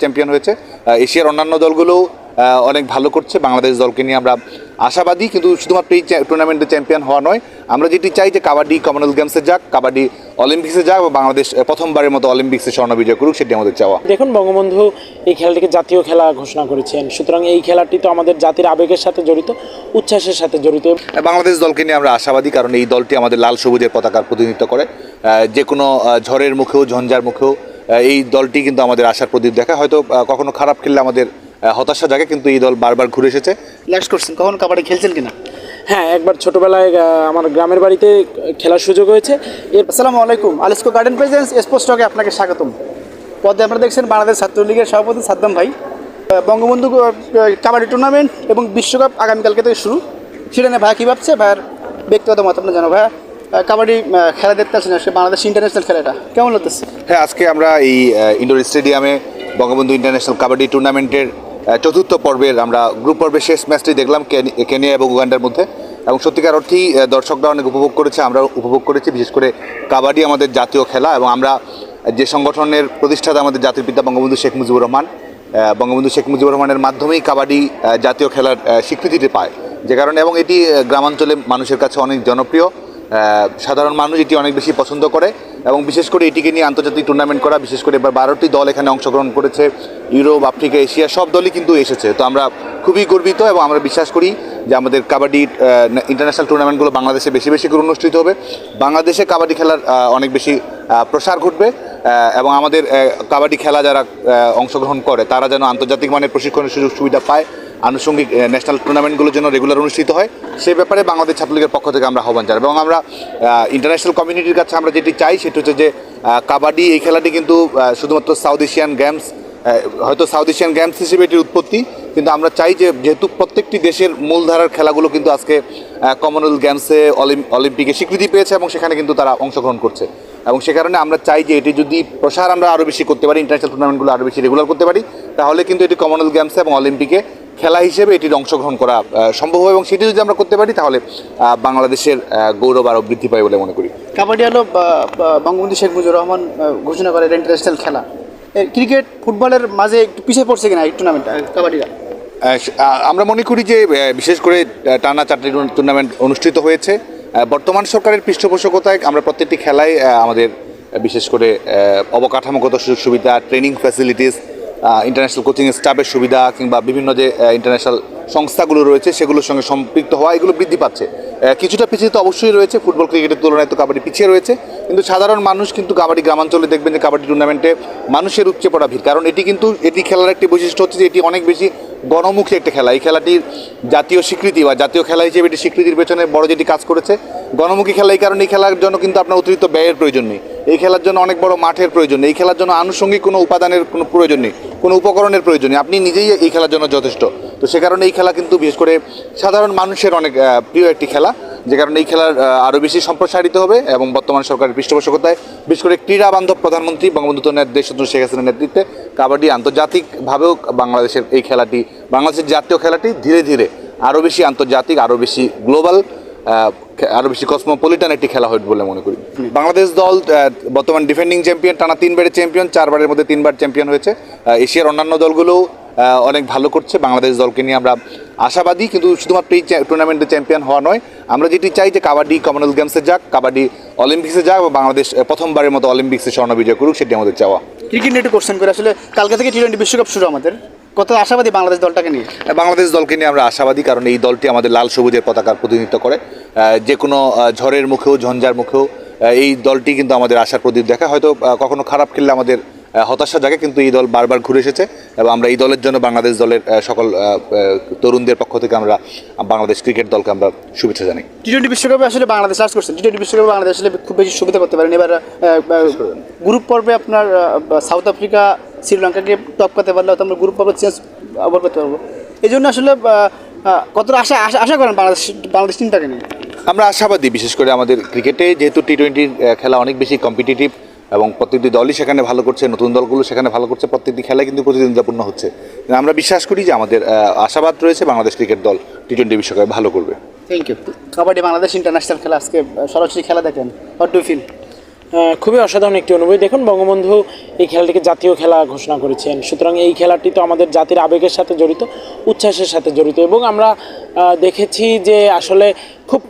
Champion হয়েছে। এশিয়ার অন্যান্য দলগুলোও অনেক ভালো করছে। বাংলাদেশ দলকে নিয়ে আমরা আশাবাদী কিন্তু শুধুমাত্র এই টুর্নামেন্টে চ্যাম্পিয়ন হওয়া নয়। আমরা যেটি চাই যে কাবাডি কমনওয়েলথ গেমসে যাক কাবাডি অলিম্পিক্সে যাক বা বাংলাদেশ প্রথমবারের মতো অলিম্পিক্সে স্বর্ণ বিজয় করুক সেটি আমাদের চাওয়া। দেখুন বঙ্গবন্ধু এই খেলাটিকে জাতীয় খেলা ঘোষণা করেছেন। সুতরাং এই খেলাটি তো আমাদের জাতির আবেগের সাথে জড়িত উচ্ছ্বাসের সাথে জড়িত। বাংলাদেশ দলকে নিয়ে আমরা আশাবাদী কারণ এই দলটি আমাদের লাল সবুজের পতাকার প্রতিনিধিত্ব করে। যে কোনো ঝড়ের মুখেও ঝঞ্ঝার মুখেও এই দলটি কিন্তু আমাদের আশার প্রদীপ দেখায়। হয়তো কখনো খারাপ খেললে আমাদের হতাশা জাগে কিন্তু এই দল বারবার ঘুরে এসেছে। লাস্ট করছেন কখন কাবাডি খেলছেন কিনা? হ্যাঁ একবার ছোটবেলায় আমার গ্রামের বাড়িতে খেলার সুযোগ হয়েছে। আসসালামু আলাইকুম আলিস্কো গার্ডেন প্রেজেন্স স্পোর্টস টকে আপনাকে স্বাগতম। পদে আপনারা দেখছেন বাংলাদেশ ছাত্রলীগের সভাপতি সাদ্দাম ভাই। বঙ্গবন্ধু কাবাডি টুর্নামেন্ট এবং বিশ্বকাপ আগামীকালকে থেকে শুরু। সেটা নিয়ে ভাইয়া কী ভাবছে? ভাইয়ার ব্যক্তিগত মত আপনার জানো ভাইয়া। কাবাডি খেলা দেখতে আসেন আজকে, বাংলাদেশ ইন্টারন্যাশনাল খেলাটা কেমন লাগতেছে? হ্যাঁ আজকে আমরা এই ইনডোর স্টেডিয়ামে বঙ্গবন্ধু ইন্টারন্যাশনাল কাবাডি টুর্নামেন্টের চতুর্থ পর্বের আমরা গ্রুপ পর্বের শেষ ম্যাচটি দেখলাম কেনি- কেনিয়া এবং উগান্ডার মধ্যে। এবং সত্যিকার অর্থেই দর্শকরা অনেক উপভোগ করেছে আমরা উপভোগ করেছি, বিশেষ করে কাবাডি আমাদের জাতীয় খেলা। এবং আমরা যে সংগঠনের প্রতিষ্ঠাতা আমাদের জাতির পিতা বঙ্গবন্ধু শেখ মুজিবুর রহমান বঙ্গবন্ধু শেখ মুজিবুর রহমানের মাধ্যমেই কাবাডি জাতীয় খেলার স্বীকৃতিটি পায়। যে কারণে, এবং এটি গ্রামাঞ্চলে মানুষের কাছে অনেক জনপ্রিয়। সাধারণ মানুষ এটি অনেক বেশি পছন্দ করে এবং বিশেষ করে এটিকে নিয়ে আন্তর্জাতিক টুর্নামেন্ট করা, বিশেষ করে এবার বারোটি দল এখানে অংশগ্রহণ করেছে, ইউরোপ, আফ্রিকা, এশিয়া, সব দলই কিন্তু এসেছে। তো আমরা খুবই গর্বিত এবং আমরা বিশ্বাস করি যে আমাদের কাবাডি ইন্টারন্যাশনাল টুর্নামেন্টগুলো বাংলাদেশে বেশি বেশি করে অনুষ্ঠিত হবে। বাংলাদেশে কাবাডি খেলার অনেক বেশি প্রসার ঘটবে। এবং আমাদের কাবাডি খেলা যারা অংশগ্রহণ করে, তারা যেন আন্তর্জাতিক মানের প্রশিক্ষণের সুযোগ সুবিধা পায়, আনুষঙ্গিক ন্যাশনাল টুর্নামেন্টগুলো যেন রেগুলার অনুষ্ঠিত হয়, সে ব্যাপারে বাংলাদেশ ছাত্রলীগের পক্ষ থেকে আমরা আহ্বান জানাই এবং আমরা ইন্টারন্যাশনাল কমিউনিটির কাছে আমরা যেটি চাই, সেটি হচ্ছে যে কাবাডি এই খেলাটি কিন্তু শুধুমাত্র সাউথ এশিয়ান গেমস হয়তো সাউথ এশিয়ান গেমস হিসেবে এটির উৎপত্তি, কিন্তু আমরা চাই যে, যেহেতু প্রত্যেকটি দেশের মূলধারার খেলাগুলো কিন্তু আজকে কমনওয়েলথ গেমসে অলিম্পিকে স্বীকৃতি পেয়েছে এবং সেখানে কিন্তু তারা অংশগ্রহণ করছে। এবং সে কারণে আমরা চাই যে এটি যদি প্রসার আমরা আরও বেশি করতে পারি ইন্টারন্যাশনাল টুর্নামেন্টগুলো আরও বেশি রেগুলার করতে পারি তাহলে কিন্তু এটি কমনওয়েলথ গেমসে এবং অলিম্পিকে খেলা হিসেবে এটির অংশগ্রহণ করা সম্ভব হবে এবং সেটি যদি আমরা করতে পারি তাহলে বাংলাদেশের গৌরব আরও বৃদ্ধি পায় বলে মনে করি। কাবাডি হলো বঙ্গবন্ধু শেখ মুজিবুর রহমান ঘোষণা করে এটা ইন্টারন্যাশনাল খেলা। ক্রিকেট ফুটবলের মাঝে একটু পিছিয়ে পড়ছে কিনা এই টুর্নামেন্টটা কাবাডিটা আমরা মনে করি যে বিশেষ করে টানা চারটি টুর্নামেন্ট অনুষ্ঠিত হয়েছে। বর্তমান সরকারের পৃষ্ঠপোষকতায় আমরা প্রত্যেকটি খেলায় আমাদের বিশেষ করে অবকাঠামোগত সুযোগ সুবিধা ট্রেনিং ফ্যাসিলিটিস ইন্টারন্যাশনাল কোচিং স্টাফের সুবিধা কিংবা বিভিন্ন যে ইন্টারন্যাশনাল সংস্থাগুলো রয়েছে, সেগুলোর সঙ্গে সম্পৃক্ত হওয়া, এগুলো বৃদ্ধি পাচ্ছে। কিছুটা পিছিয়ে তো অবশ্যই রয়েছে, ফুটবল ক্রিকেটের তুলনায় তো কাবাডি পিছিয়ে রয়েছে, কিন্তু সাধারণ মানুষ কিন্তু কাবাডি গ্রামাঞ্চলে দেখবেন যে কাবাডি টুর্নামেন্টে মানুষের উপচে পড়া ভিড়। কারণ এটি কিন্তু, এটি খেলার একটি বৈশিষ্ট্য হচ্ছে যে এটি অনেক বেশি গণমুখী একটা খেলা। এই খেলাটির জাতীয় স্বীকৃতি বা জাতীয় খেলা হিসেবে এটি স্বীকৃতির পেছনে বড় যেটি কাজ করেছে, গণমুখী খেলা এই কারণে এই খেলার জন্য কিন্তু আপনার অতিরিক্ত ব্যয়ের প্রয়োজন নেই। এই খেলার জন্য অনেক বড় মাঠের প্রয়োজন নেই। এই খেলার জন্য আনুষঙ্গিক কোনো উপাদানের কোনো প্রয়োজন নেই, কোনো উপকরণের প্রয়োজন নেই। আপনি নিজেই এই খেলার জন্য যথেষ্ট। তো সে কারণে এই খেলা কিন্তু বিশেষ করে সাধারণ মানুষের অনেক প্রিয় একটি খেলা। যে কারণে এই খেলার আরও বেশি সম্প্রসারিত হবে এবং বর্তমান সরকারের পৃষ্ঠপোষকতায় বিশেষ করে ক্রীড়া বান্ধব প্রধানমন্ত্রী বঙ্গবন্ধু দেশরত্ন শেখ হাসিনার নেতৃত্বে কাবাডি আন্তর্জাতিকভাবেও বাংলাদেশের এই খেলাটি, বাংলাদেশের জাতীয় খেলাটি ধীরে ধীরে আরও বেশি আন্তর্জাতিক আরও বেশি গ্লোবাল আরও বেশি কসমোপলিটান একটি খেলা হবে বলে মনে করি। বাংলাদেশ দল বর্তমান ডিফেন্ডিং চ্যাম্পিয়ন, টানা তিনবারের চ্যাম্পিয়ন, চারবারের মধ্যে তিনবার চ্যাম্পিয়ন হয়েছে। এশিয়ার অন্যান্য দলগুলোও অনেক ভালো করছে। বাংলাদেশ দলকে নিয়ে আমরা আশাবাদী কিন্তু শুধুমাত্র এই টুর্নামেন্টে চ্যাম্পিয়ন হওয়া নয়। আমরা যেটি চাই যে কাবাডি কমনওয়েলথ গেমসে যাক কাবাডি অলিম্পিক্সে যাক বা বাংলাদেশ প্রথমবারের মতো অলিম্পিক্সে স্বর্ণ বিজয় করুক সেটি আমাদের চাওয়া। ক্রিকেট নিয়ে একটু কোশ্চেন করে? আসলে কালকে থেকে টি টোয়েন্টি বিশ্বকাপ শুরু আমাদের। কত আশাবাদী বাংলাদেশ দলটাকে নিয়ে? বাংলাদেশ দলকে নিয়ে আমরা আশাবাদী কারণ এই দলটি আমাদের লাল সবুজের পতাকার প্রতিনিধিত্ব করে। যে কোনো ঝড়ের মুখেও ঝঞ্ঝার মুখেও এই দলটি কিন্তু আমাদের আশার প্রদীপ দেখায়। হয়তো কখনো খারাপ খেললে আমাদের হতাশা জাগে কিন্তু এই দল বারবার ঘুরে এসেছে এবং আমরা এই দলের জন্য বাংলাদেশ দলের সকল তরুণদের পক্ষ থেকে আমরা বাংলাদেশ ক্রিকেট দলকে আমরা শুভেচ্ছা জানাই। টি টোয়েন্টি বিশ্বকাপে আসলে বাংলাদেশ লাস্ট করছেন টি টোয়েন্টি বিশ্বকাপে বাংলাদেশ আসলে খুব বেশি সুবিধা করতে পারেন। এবার গ্রুপ পর্বে আপনার সাউথ আফ্রিকা শ্রীলঙ্কাকে টপকাতে পারলে হয়তো আমরা গ্রুপ পর্বে চেঞ্জ আবার করতে পারব। এই জন্য আসলে কতটা আশা আশা আশা করেন বাংলাদেশ বাংলাদেশ টিমটাকে নিয়ে? আমরা আশাবাদী বিশেষ করে আমাদের ক্রিকেটে যেহেতু টি টোয়েন্টির খেলা অনেক বেশি কম্পিটিটিভ এবং প্রত্যেকটি দলই সেখানে ভালো করছে নতুন দলগুলো সেখানে ভালো করছে প্রত্যেকটি খেলা কিন্তু প্রতিদ্বন্দ্বিতাপূর্ণ হচ্ছে। আমরা বিশ্বাস করি যে আমাদের আশাবাদ রয়েছে বাংলাদেশ ক্রিকেট দল টি টোয়েন্টি বিশ্বকাপে ভালো করবে। Thank you kabaddi Bangladesh international খেলা আজকে সরাসরি খেলা দেখেন হট টু ফিল খুবই অসাধারণ একটি অনুভূতি। দেখুন বঙ্গবন্ধু এই খেলাটিকে জাতীয় খেলা ঘোষণা করেছেন। সুতরাং এই খেলাটি তো আমাদের জাতির আবেগের সাথে জড়িত উচ্ছ্বাসের সাথে জড়িত এবং আমরা দেখেছি যে আসলে খুব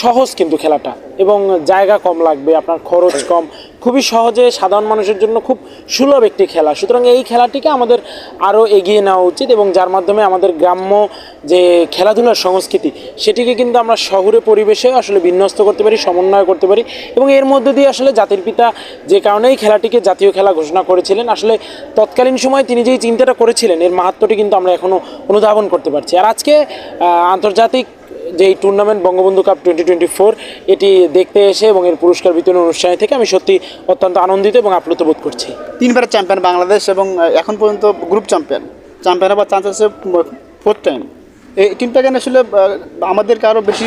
সহজ কিন্তু খেলাটা এবং জায়গা কম লাগবে আপনার খরচ কম খুবই সহজে সাধারণ মানুষের জন্য খুব সুলভ একটি খেলা। সুতরাং এই খেলাটিকে আমাদের আরও এগিয়ে নেওয়া উচিত এবং যার মাধ্যমে আমাদের গ্রাম্য যে খেলাধুলার সংস্কৃতি, সেটিকে কিন্তু আমরা শহুরে পরিবেশে আসলে বিন্যস্ত করতে পারি, সমন্বয় করতে পারি এবং এর মধ্যে দিয়ে আসলে জাতির পিতা যে কারণে এই খেলাটিকে জাতীয় খেলা ঘোষণা করেছিলেন, আসলে তৎকালীন সময় তিনি যেই চিন্তাটা করেছিলেন, এর মাহাত্মটি কিন্তু আমরা এখনও অনুধাবন করতে পারছি। আর আজকে আন্তর্জাতিক যে এই tournament Bangabandhu cup twenty twenty four এটি দেখতে এসে এবং এর পুরস্কার বিতরণ অনুষ্ঠানে থেকে আমি সত্যি অত্যন্ত আনন্দিত এবং আপ্লুত বোধ করছি। তিনবার চ্যাম্পিয়ন বাংলাদেশ এবং এখন পর্যন্ত গ্রুপ চ্যাম্পিয়ন চ্যাম্পিয়ন হবার চান্স আছে ফোর্থ টাইম এই টিমটাকে আসলে আমাদেরকে আরও বেশি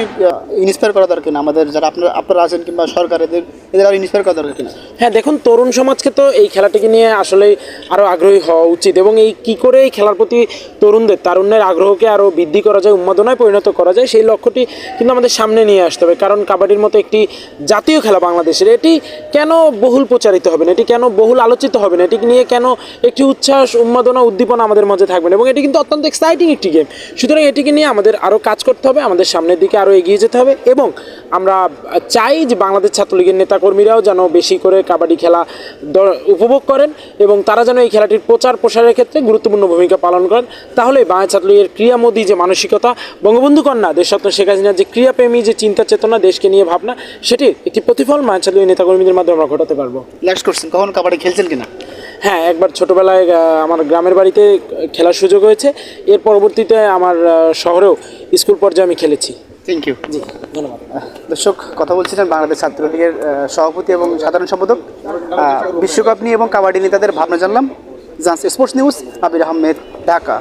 ইন্সপায়ার করা দরকার না। আমাদের যারা আপনারা আপনারা আছেন কিংবা সরকার, এদের এদের আরও ইন্সপায়ার করা দরকার কিনা? হ্যাঁ দেখুন, তরুণ সমাজকে তো এই খেলাটিকে নিয়ে আসলে আরও আগ্রহী হওয়া উচিত এবং এই কী করে এই খেলার প্রতি তরুণদের, তারুণ্যের আগ্রহকে আরও বৃদ্ধি করা যায়, উন্মাদনায় পরিণত করা যায়, সেই লক্ষ্যটি কিন্তু আমাদের সামনে নিয়ে আসতে হবে। কারণ কাবাডির মতো একটি জাতীয় খেলা বাংলাদেশের, এটি কেন বহুল প্রচারিত হবে না? এটি কেন বহুল আলোচিত হবে না? এটি নিয়ে কেন একটি উচ্ছ্বাস, উন্মাদনা, উদ্দীপনা আমাদের মাঝে থাকবে না? এবং এটি কিন্তু অত্যন্ত এক্সাইটিং একটি গেম সুতরাং এটিকে নিয়ে আমাদের আরও কাজ করতে হবে, আমাদের সামনের দিকে আরও এগিয়ে যেতে হবে এবং আমরা চাই যে বাংলাদেশ ছাত্রলীগের নেতাকর্মীরাও যেন বেশি করে কাবাডি খেলা উপভোগ করেন এবং তারা যেন এই খেলাটির প্রচার প্রসারের ক্ষেত্রে গুরুত্বপূর্ণ ভূমিকা পালন করেন। তাহলে বাংলাদেশ ছাত্রলীগের ক্রিয়ামোদী যে মানসিকতা, বঙ্গবন্ধু কন্যা দেশরত্ন শেখ হাসিনার যে ক্রিয়াপ্রেমী, যে চিন্তা চেতনা, দেশকে নিয়ে ভাবনা সেটির একটি প্রতিফল বাংলাদেশ ছাত্রলীগের নেতাকর্মীদের মাধ্যমে আমরা ঘটাতে পারব। লাস্ট করছেন কখন কাবাডি খেলছেন কিনা? হ্যাঁ একবার ছোটোবেলায় আমার গ্রামের বাড়িতে খেলার সুযোগ হয়েছে। এর পরবর্তীতে আমার শহরেও স্কুল পর্যায়ে আমি খেলেছি। থ্যাংক ইউ জি ধন্যবাদ। দর্শক কথা বলছিলেন বাংলাদেশ ছাত্রলীগের সভাপতি এবং সাধারণ সম্পাদক। বিশ্বকাপ নিয়ে এবং কাবাডি নিয়ে তাদের ভাবনা জানলাম। জান্স স্পোর্টস নিউজ আবির আহমেদ ঢাকা।